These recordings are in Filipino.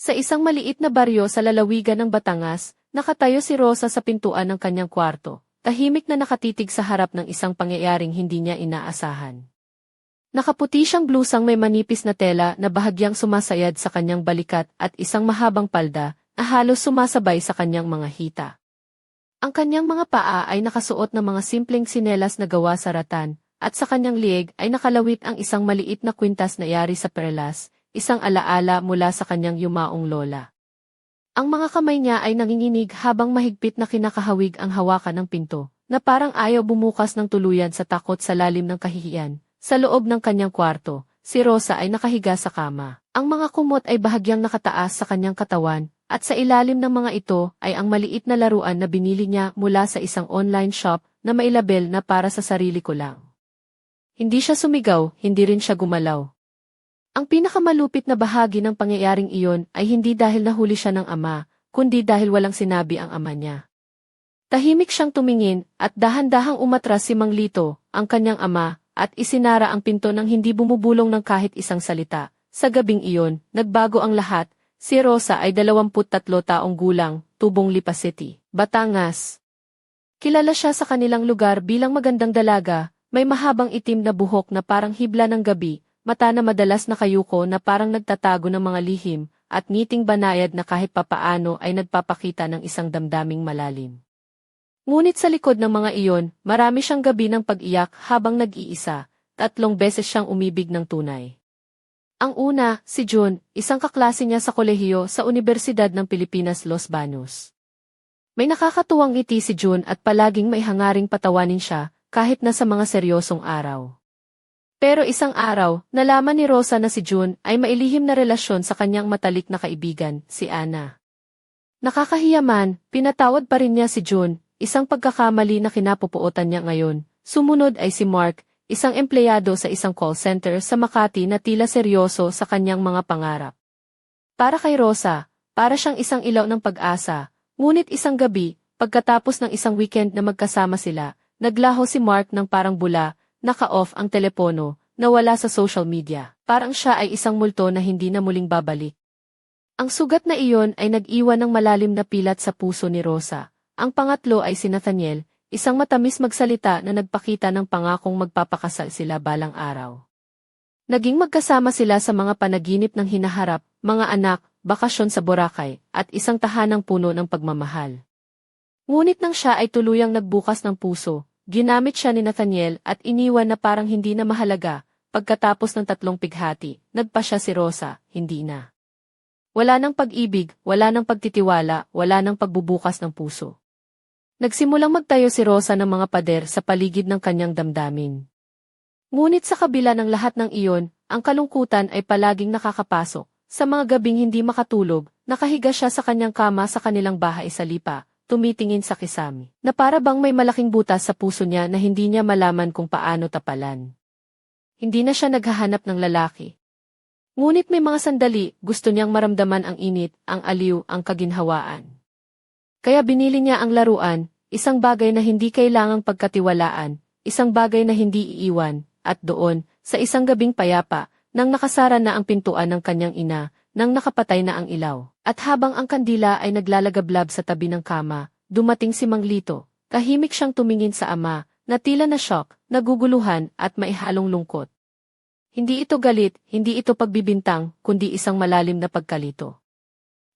Sa isang maliit na baryo sa lalawigan ng Batangas, nakatayo si Rosa sa pintuan ng kanyang kwarto, tahimik na nakatitig sa harap ng isang pangyayaring hindi niya inaasahan. Nakaputi siyang blusang may manipis na tela na bahagyang sumasayad sa kanyang balikat at isang mahabang palda na halos sumasabay sa kanyang mga hita. Ang kanyang mga paa ay nakasuot ng mga simpleng sinelas na gawa sa ratan, at sa kanyang lieg ay nakalawit ang isang maliit na kwintas na yari sa perlas, isang alaala mula sa kanyang yumaong lola. Ang mga kamay niya ay nanginginig habang mahigpit na kinakahawig ang hawakan ng pinto, na parang ayaw bumukas ng tuluyan sa takot sa lalim ng kahihiyan. Sa loob ng kanyang kwarto, si Rosa ay nakahiga sa kama. Ang mga kumot ay bahagyang nakataas sa kanyang katawan, at sa ilalim ng mga ito ay ang maliit na laruan na binili niya mula sa isang online shop na mailabel na para sa sarili ko lang. Hindi siya sumigaw, hindi rin siya gumalaw. Ang pinakamalupit na bahagi ng pangyayaring iyon ay hindi dahil nahuli siya ng ama, kundi dahil walang sinabi ang ama niya. Tahimik siyang tumingin at dahan-dahang umatras si Mang Lito, ang kanyang ama, at isinara ang pinto ng hindi bumubulong ng kahit isang salita. Sa gabing iyon, nagbago ang lahat. Si Rosa ay 23 taong gulang, tubong Lipa City, Batangas. Kilala siya sa kanilang lugar bilang magandang dalaga, may mahabang itim na buhok na parang hibla ng gabi, mata na madalas nakayuko na parang nagtatago ng mga lihim, at ngiting banayad na kahit papaano ay nagpapakita ng isang damdaming malalim. Ngunit sa likod ng mga iyon, marami siyang gabi ng pag-iyak habang nag-iisa, tatlong beses siyang umibig ng tunay. Ang una, si June, isang kaklase niya sa kolehiyo sa Universidad ng Pilipinas Los Baños. May nakakatuwang ngiti si June at palaging may hangaring patawanin siya, kahit na sa mga seryosong araw. Pero isang araw, nalaman ni Rosa na si June ay mailihim na relasyon sa kanyang matalik na kaibigan, si Anna. Nakakahiyaman, pinatawad pa rin niya si June, isang pagkakamali na kinapupuotan niya ngayon. Sumunod ay si Mark, isang empleyado sa isang call center sa Makati na tila seryoso sa kanyang mga pangarap. Para kay Rosa, para siyang isang ilaw ng pag-asa, ngunit isang gabi, pagkatapos ng isang weekend na magkasama sila, naglaho si Mark ng parang bula, naka-off ang telepono, nawala sa social media. Parang siya ay isang multo na hindi na muling babalik. Ang sugat na iyon ay nag-iwan ng malalim na pilat sa puso ni Rosa. Ang pangatlo ay si Nathaniel, isang matamis magsalita na nagpakita ng pangakong magpapakasal sila balang araw. Naging magkasama sila sa mga panaginip ng hinaharap, mga anak, bakasyon sa Boracay, at isang tahanang puno ng pagmamahal. Ngunit nang siya ay tuluyang nagbukas ng puso, ginamit siya ni Nathaniel at iniwan na parang hindi na mahalaga, pagkatapos ng tatlong pighati, nagpa siya si Rosa, hindi na. Wala nang pag-ibig, wala nang pagtitiwala, wala nang pagbubukas ng puso. Nagsimulang magtayo si Rosa ng mga pader sa paligid ng kanyang damdamin. Ngunit sa kabila ng lahat ng iyon, ang kalungkutan ay palaging nakakapasok. Sa mga gabing hindi makatulog, nakahiga siya sa kanyang kama sa kanilang bahay sa lipa, tumitingin sa kisami, na para bang may malaking butas sa puso niya na hindi niya malaman kung paano tapalan. Hindi na siya naghahanap ng lalaki. Ngunit may mga sandali, gusto niyang maramdaman ang init, ang aliw, ang kaginhawaan. Kaya binili niya ang laruan, isang bagay na hindi kailangang pagkatiwalaan, isang bagay na hindi iiwan, at doon, sa isang gabing payapa, nang nakasara na ang pintuan ng kanyang ina, nang nakapatay na ang ilaw. At habang ang kandila ay naglalagablab sa tabi ng kama, dumating si Manglito. Tahimik siyang tumingin sa ama, na tila na shock, naguguluhan at maihalong lungkot. Hindi ito galit, hindi ito pagbibintang, kundi isang malalim na pagkalito.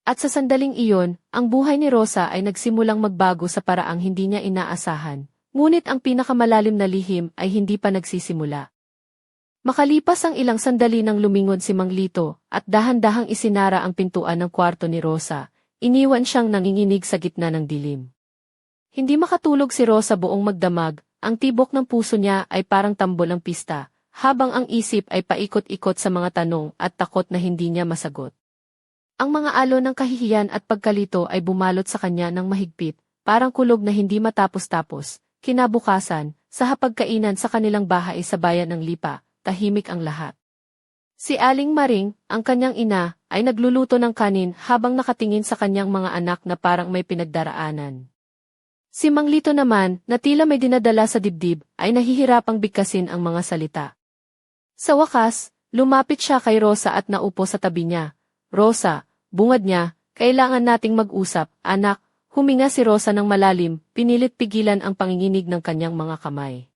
At sa sandaling iyon, ang buhay ni Rosa ay nagsimulang magbago sa paraang hindi niya inaasahan. Ngunit ang pinakamalalim na lihim ay hindi pa nagsisimula. Makalipas ang ilang sandali nang lumingon si Manglito at dahan-dahang isinara ang pintuan ng kwarto ni Rosa, iniwan siyang nanginginig sa gitna ng dilim. Hindi makatulog si Rosa buong magdamag, ang tibok ng puso niya ay parang tambol ng pista, habang ang isip ay paikot-ikot sa mga tanong at takot na hindi niya masagot. Ang mga alon ng kahihiyan at pagkalito ay bumalot sa kanya ng mahigpit, parang kulog na hindi matapos-tapos, kinabukasan, sa hapagkainan sa kanilang bahay sa bayan ng Lipa, tahimik ang lahat. Si Aling Maring, ang kanyang ina, ay nagluluto ng kanin habang nakatingin sa kanyang mga anak na parang may pinagdaraanan. Si Manglito naman, na tila may dinadala sa dibdib, ay nahihirapang bigkasin ang mga salita. Sa wakas, lumapit siya kay Rosa at naupo sa tabi niya. Rosa, bungad niya, kailangan nating mag-usap, anak. Huminga si Rosa ng malalim, pinilit pigilan ang panginginig ng kanyang mga kamay.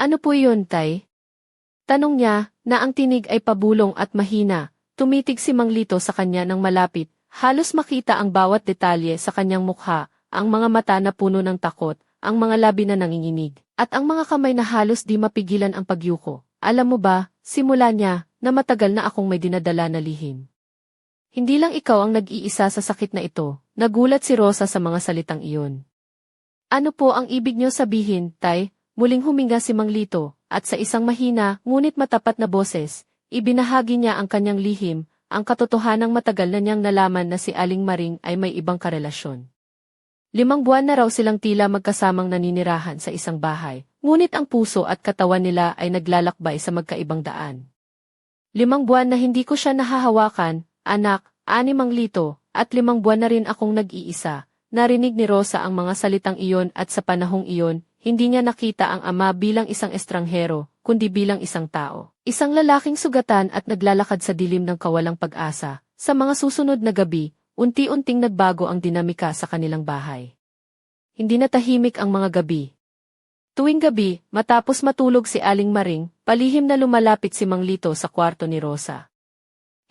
Ano po yun, Tay? Tanong niya, na ang tinig ay pabulong at mahina, tumitig si Mang Lito sa kanya ng malapit, halos makita ang bawat detalye sa kanyang mukha, ang mga mata na puno ng takot, ang mga labi na nanginginig, at ang mga kamay na halos di mapigilan ang pagyuko. Alam mo ba, simula niya, na matagal na akong may dinadala na lihim. Hindi lang ikaw ang nag-iisa sa sakit na ito, nagulat si Rosa sa mga salitang iyon. Ano po ang ibig niyo sabihin, Tay? Muling huminga si Mang Lito, at sa isang mahina, ngunit matapat na boses, ibinahagi niya ang kanyang lihim, ang katotohanang matagal na niyang nalaman na si Aling Maring ay may ibang karelasyon. Limang buwan na raw silang tila magkasamang naninirahan sa isang bahay, ngunit ang puso at katawan nila ay naglalakbay sa magkaibang daan. Limang buwan na hindi ko siya nahahawakan, anak, ani Mang Lito, at limang buwan na rin akong nag-iisa, narinig ni Rosa ang mga salitang iyon at sa panahong iyon, hindi niya nakita ang ama bilang isang estranghero, kundi bilang isang tao. Isang lalaking sugatan at naglalakad sa dilim ng kawalang pag-asa. Sa mga susunod na gabi, unti-unting nagbago ang dinamika sa kanilang bahay. Hindi na tahimik ang mga gabi. Tuwing gabi, matapos matulog si Aling Maring, palihim na lumalapit si Mang Lito sa kwarto ni Rosa.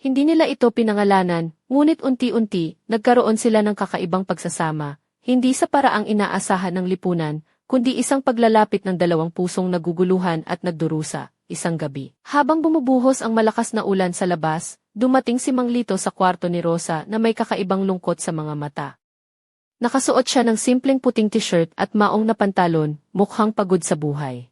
Hindi nila ito pinangalanan, ngunit unti-unti, nagkaroon sila ng kakaibang pagsasama, hindi sa paraang inaasahan ng lipunan, kundi isang paglalapit ng dalawang pusong naguguluhan at nagdurusa, isang gabi. Habang bumubuhos ang malakas na ulan sa labas, dumating si Mang Lito sa kwarto ni Rosa na may kakaibang lungkot sa mga mata. Nakasuot siya ng simpleng puting t-shirt at maong na pantalon, mukhang pagod sa buhay.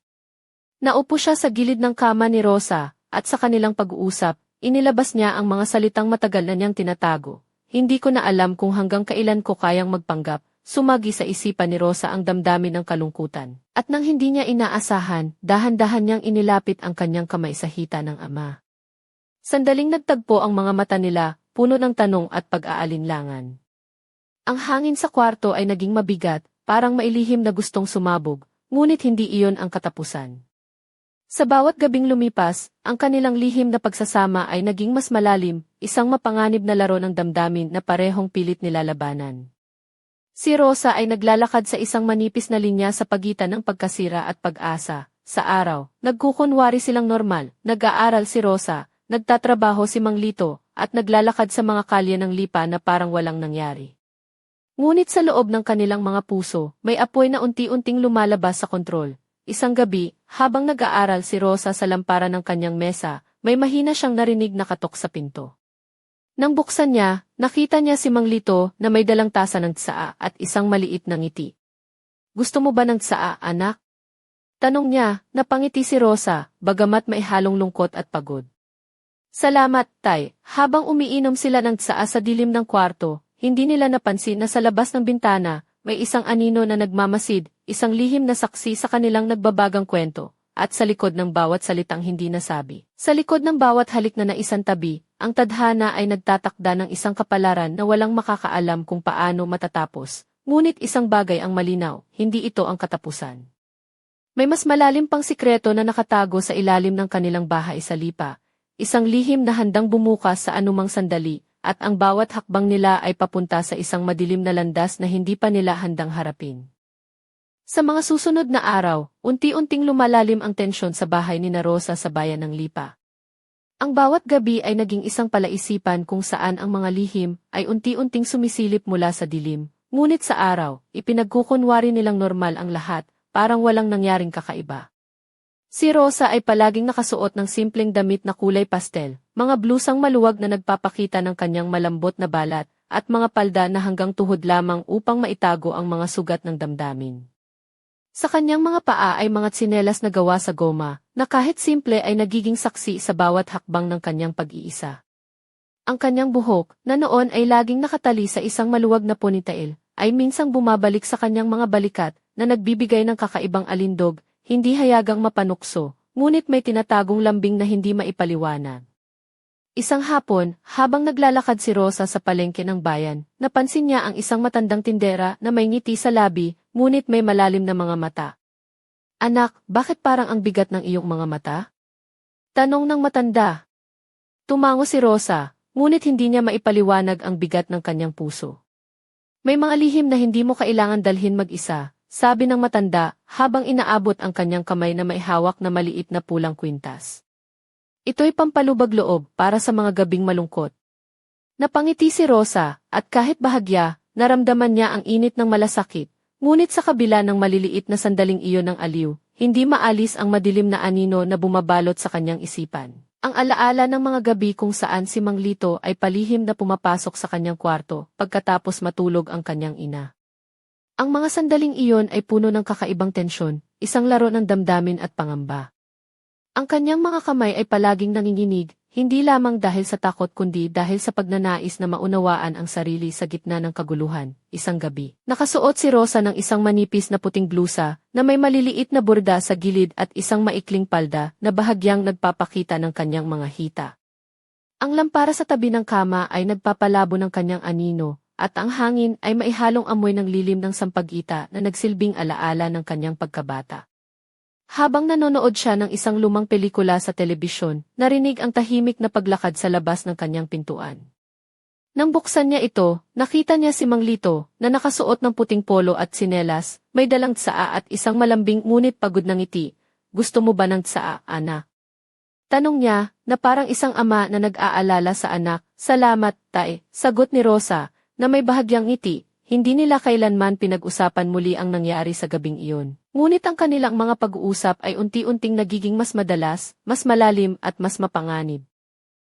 Naupo siya sa gilid ng kama ni Rosa, at sa kanilang pag-uusap, inilabas niya ang mga salitang matagal na niyang tinatago. Hindi ko na alam kung hanggang kailan ko kayang magpanggap, sumagi sa isipan ni Rosa ang damdamin ng kalungkutan. At nang hindi niya inaasahan, dahan-dahan niyang inilapit ang kanyang kamay sa hita ng ama. Sandaling nagtagpo ang mga mata nila, puno ng tanong at pag-aalinlangan. Ang hangin sa kwarto ay naging mabigat, parang mailihim na gustong sumabog, ngunit hindi iyon ang katapusan. Sa bawat gabing lumipas, ang kanilang lihim na pagsasama ay naging mas malalim, isang mapanganib na laro ng damdamin na parehong pilit nilalabanan. Si Rosa ay naglalakad sa isang manipis na linya sa pagitan ng pagkasira at pag-asa. Sa araw, nagkukunwari silang normal, nag-aaral si Rosa, nagtatrabaho si Mang Lito, at naglalakad sa mga kalye ng lipa na parang walang nangyari. Ngunit sa loob ng kanilang mga puso, may apoy na unti-unting lumalabas sa kontrol. Isang gabi, habang nag-aaral si Rosa sa lamparan ng kanyang mesa, may mahina siyang narinig na katok sa pinto. Nang buksan niya, nakita niya si Mang Lito na may dalang tasa ng tsaa at isang maliit na ngiti. Gusto mo ba ng tsaa, anak? Tanong niya, napangiti si Rosa, bagamat may halong lungkot at pagod. Salamat, Tay. Habang umiinom sila ng tsaa sa dilim ng kwarto, hindi nila napansin na sa labas ng bintana, may isang anino na nagmamasid, isang lihim na saksi sa kanilang nagbabagang kwento, at sa likod ng bawat salitang hindi nasabi. Sa likod ng bawat halik na naisang tabi, ang tadhana ay nagtatakda ng isang kapalaran na walang makakaalam kung paano matatapos, ngunit isang bagay ang malinaw, hindi ito ang katapusan. May mas malalim pang sikreto na nakatago sa ilalim ng kanilang bahay sa lipa, isang lihim na handang bumukas sa anumang sandali, at ang bawat hakbang nila ay papunta sa isang madilim na landas na hindi pa nila handang harapin. Sa mga susunod na araw, unti-unting lumalalim ang tensyon sa bahay ni Narosa sa bayan ng Lipa. Ang bawat gabi ay naging isang palaisipan kung saan ang mga lihim ay unti-unting sumisilip mula sa dilim, ngunit sa araw, ipinagkukunwari nilang normal ang lahat, parang walang nangyaring kakaiba. Si Rosa ay palaging nakasuot ng simpleng damit na kulay pastel, mga blusang maluwag na nagpapakita ng kanyang malambot na balat, at mga palda na hanggang tuhod lamang upang maitago ang mga sugat ng damdamin. Sa kanyang mga paa ay mga tsinelas na gawa sa goma, na kahit simple ay nagiging saksi sa bawat hakbang ng kanyang pag-iisa. Ang kanyang buhok, na noon ay laging nakatali sa isang maluwag na ponytail, ay minsang bumabalik sa kanyang mga balikat na nagbibigay ng kakaibang alindog hindi hayagang mapanukso, ngunit may tinatagong lambing na hindi maipaliwanag. Isang hapon, habang naglalakad si Rosa sa palengke ng bayan, napansin niya ang isang matandang tindera na may ngiti sa labi, ngunit may malalim na mga mata. Anak, bakit parang ang bigat ng iyong mga mata? Tanong ng matanda. Tumango si Rosa, ngunit hindi niya maipaliwanag ang bigat ng kanyang puso. May mga lihim na hindi mo kailangan dalhin mag-isa, sabi ng matanda, habang inaabot ang kanyang kamay na may hawak na maliit na pulang kwintas. Ito'y pampalubag loob para sa mga gabing malungkot. Napangiti si Rosa, at kahit bahagya, naramdaman niya ang init ng malasakit, ngunit sa kabila ng maliliit na sandaling iyon ng aliw, hindi maalis ang madilim na anino na bumabalot sa kanyang isipan. Ang alaala ng mga gabi kung saan si Mang Lito ay palihim na pumapasok sa kanyang kwarto pagkatapos matulog ang kanyang ina. Ang mga sandaling iyon ay puno ng kakaibang tensyon, isang laro ng damdamin at pangamba. Ang kanyang mga kamay ay palaging nanginginig, hindi lamang dahil sa takot kundi dahil sa pagnanais na maunawaan ang sarili sa gitna ng kaguluhan, isang gabi. Nakasuot si Rosa ng isang manipis na puting blusa na may maliliit na burda sa gilid at isang maikling palda na bahagyang nagpapakita ng kanyang mga hita. Ang lampara sa tabi ng kama ay nagpapalabo ng kanyang anino, at ang hangin ay maihalong amoy ng lilim ng sampagita na nagsilbing alaala ng kanyang pagkabata. Habang nanonood siya ng isang lumang pelikula sa telebisyon, narinig ang tahimik na paglakad sa labas ng kanyang pintuan. Nang buksan niya ito, nakita niya si Mang Lito, na nakasuot ng puting polo at sinelas, may dalang tsaa at isang malambing ngunit pagod na ngiti. Gusto mo ba ng tsaa, anak? Tanong niya, na parang isang ama na nag-aalala sa anak, salamat, tae, sagot ni Rosa, na may bahagyang ngiti, hindi nila kailanman pinag-usapan muli ang nangyari sa gabing iyon. Ngunit ang kanilang mga pag-uusap ay unti-unting nagiging mas madalas, mas malalim at mas mapanganib.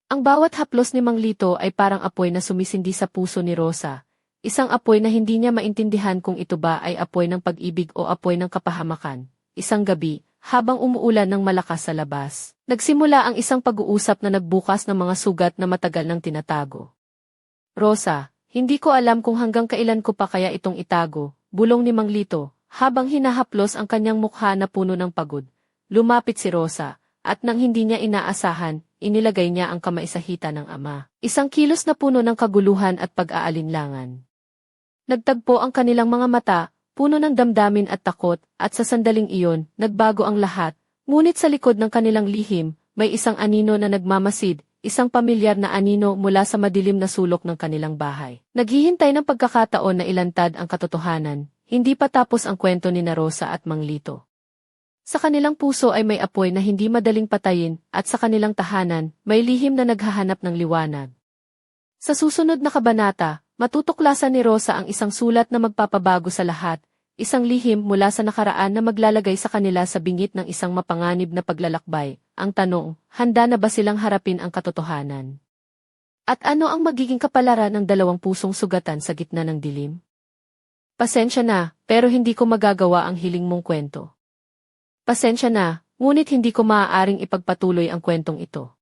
Ang bawat haplos ni Mang Lito ay parang apoy na sumisindi sa puso ni Rosa. Isang apoy na hindi niya maintindihan kung ito ba ay apoy ng pag-ibig o apoy ng kapahamakan. Isang gabi, habang umuulan ng malakas sa labas, nagsimula ang isang pag-uusap na nagbukas ng mga sugat na matagal nang tinatago. Rosa, hindi ko alam kung hanggang kailan ko pa kaya itong itago, bulong ni Mang Lito, habang hinahaplos ang kanyang mukha na puno ng pagod. Lumapit si Rosa, at nang hindi niya inaasahan, inilagay niya ang kamay sa hita ng ama. Isang kilos na puno ng kaguluhan at pag-aalinlangan. Nagtagpo ang kanilang mga mata, puno ng damdamin at takot, at sa sandaling iyon, nagbago ang lahat, ngunit sa likod ng kanilang lihim, may isang anino na nagmamasid, isang pamilyar na anino mula sa madilim na sulok ng kanilang bahay. Naghihintay ng pagkakataon na ilantad ang katotohanan, hindi pa tapos ang kwento ni Narosa at Mang Lito. Sa kanilang puso ay may apoy na hindi madaling patayin at sa kanilang tahanan, may lihim na naghahanap ng liwanag. Sa susunod na kabanata, matutuklasan ni Rosa ang isang sulat na magpapabago sa lahat, isang lihim mula sa nakaraan na maglalagay sa kanila sa bingit ng isang mapanganib na paglalakbay. Ang tanong, handa na ba silang harapin ang katotohanan? At ano ang magiging kapalaran ng dalawang pusong sugatan sa gitna ng dilim? Pasensya na, pero hindi ko magagawa ang hiling mong kwento. Pasensya na, ngunit hindi ko maaaring ipagpatuloy ang kwentong ito.